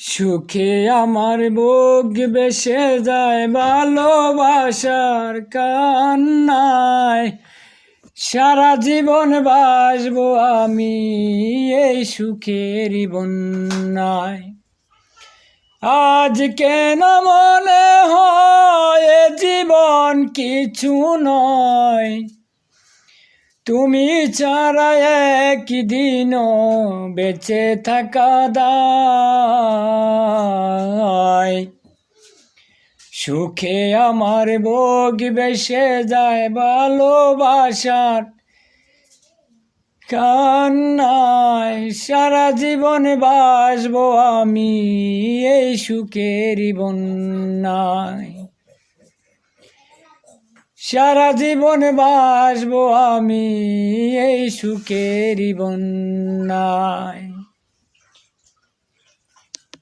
সুখে আমার বুক বেসে যায় ভালোবাসার কান্নায়। সারা জীবন বাসবো আমি এই সুখের বন্যায়। আজ কেন মনে হয় জীবন কিছু নয়? তুমি ছাড়া একদিনও বেঁচে থাকা দায়। সুখে আমার বগ বেসে যায় ভালোবাসার। কান্নায় সারা জীবন বাসবো আমি এই সুখের বন্যায়। সারা জীবন বাসবো আমি এই সুখের বন্যায়।